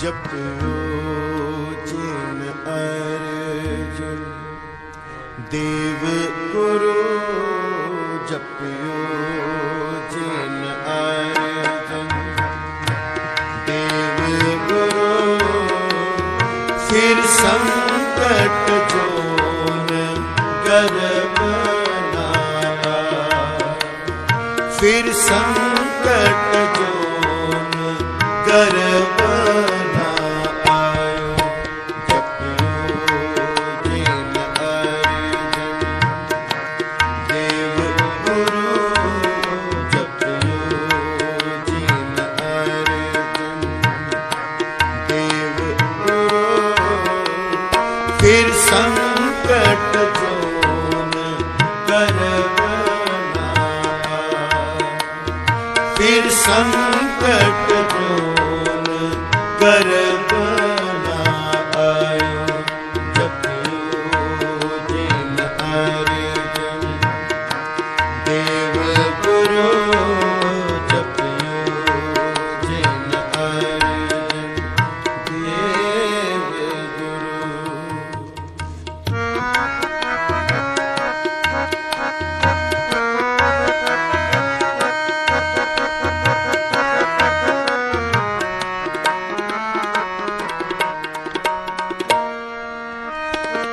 ਜਪਿਓ ਜਿਨ ਅਰਜਨ ਦੇਵ ਗੁਰੂ ਜਪਿਓ ਜਿਨ ਅਰਜਨ ਫਿਰ ਸੰਕਟ ਜੋਨ ਗਰਬ ਫਿਰ ਸੰਕਟ ਫਿਰ ਸੰਕਟ ਜੋਨ ਕਰਵਨਾ ਫਿਰ ਸੰਕਟ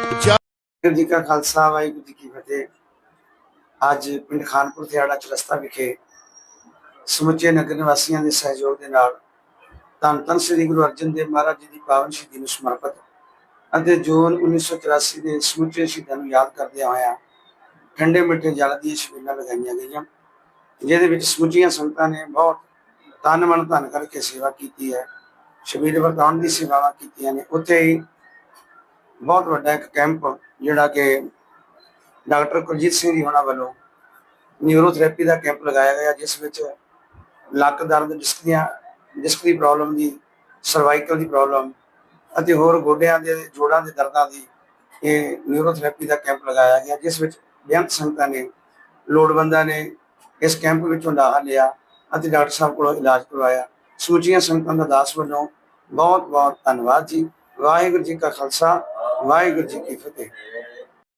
ਵਾਹਿਗੁਰੂ ਜੀ ਕਾ ਖਾਲਸਾ, ਵਾਹਿਗੁਰੂ ਜੀ ਕੀ ਫਤਿਹ। ਅੱਜ ਪਿੰਡ ਖਾਨਪੁਰ ਥਿਆੜਾ ਚਰਸਤਾ ਵਿਖੇ ਸਮੁੱਚੇ ਨਗਰ ਨਿਵਾਸੀਆਂ ਦੇ ਸਹਿਯੋਗ ਦੇ ਨਾਲ ਧੰਨ ਧੰਨ ਸ੍ਰੀ ਗੁਰੂ ਅਰਜਨ ਦੇਵ ਮਹਾਰਾਜ ਜੀ ਦੀ ਪਾਵਨ ਸ਼ਹੀਦੀ ਨੂੰ ਸਮਰਪਿਤ ਅਤੇ ਜੂਨ 1984 ਦੇ ਸਮੁੱਚੇ ਸ਼ਹੀਦਾਂ ਨੂੰ ਯਾਦ ਕਰਦਿਆਂ ਹੋਇਆਂ ਠੰਡੇ ਮਿੱਠੇ ਜਲ ਦੀਆਂ ਸ਼ਬੀਲਾਂ ਲਗਾਈਆਂ ਗਈਆਂ, ਜਿਹਦੇ ਵਿੱਚ ਸਮੁੱਚੀਆਂ ਸੰਗਤਾਂ ਨੇ ਬਹੁਤ ਤਨ ਮਨ ਧਨ ਕਰਕੇ ਸੇਵਾ ਕੀਤੀ ਹੈ, ਸ਼ਬੀਲ ਵਰਤਾਉਣ ਦੀ ਸੇਵਾਵਾਂ ਕੀਤੀਆਂ ਨੇ, ਉੱਥੇ ਹੀ ਬਹੁਤ ਵੱਡਾ ਇੱਕ ਕੈਂਪ ਜਿਹੜਾ ਕਿ ਡਾਕਟਰ ਕੁਲਜੀਤ ਸਿੰਘ ਜੀ ਹੋਣਾ ਵੱਲੋਂ ਨਿਊਰੋਥੈਰੇਪੀ ਦਾ ਕੈਂਪ ਲਗਾਇਆ ਗਿਆ, ਜਿਸ ਵਿੱਚ ਲੱਕ ਦਰਦ ਡਿਸਕ ਦੀਆਂ ਡਿਸਕ ਦੀ ਪ੍ਰੋਬਲਮ ਦੀ ਸਰਵਾਈਕਲ ਦੀ ਪ੍ਰੋਬਲਮ ਅਤੇ ਹੋਰ ਗੋਡਿਆਂ ਦੇ, ਜੋੜਾਂ ਦੇ ਦਰਦਾਂ ਦੀ ਇਹ ਨਿਊਰੋਥੈਰੇਪੀ ਦਾ ਕੈਂਪ ਲਗਾਇਆ ਗਿਆ, ਜਿਸ ਵਿੱਚ ਬੇਅੰਤ ਸੰਗਤਾਂ ਨੇ, ਲੋੜਵੰਦਾਂ ਨੇ ਇਸ ਕੈਂਪ ਵਿੱਚੋਂ ਲਾਹਾ ਲਿਆ ਅਤੇ ਡਾਕਟਰ ਸਾਹਿਬ ਕੋਲੋਂ ਇਲਾਜ ਕਰਵਾਇਆ। ਸਮੁੱਚੀਆਂ ਸੰਗਤਾਂ ਦਾ ਦਾਸ ਵੱਲੋਂ ਬਹੁਤ ਬਹੁਤ ਧੰਨਵਾਦ ਜੀ। ਵਾਹਿਗੁਰੂ ਜੀ ਕਾ ਖਾਲਸਾ ਵਾਹਿਗੁਰੂ ਜੀ ਕੀ ਫਤਿਹ।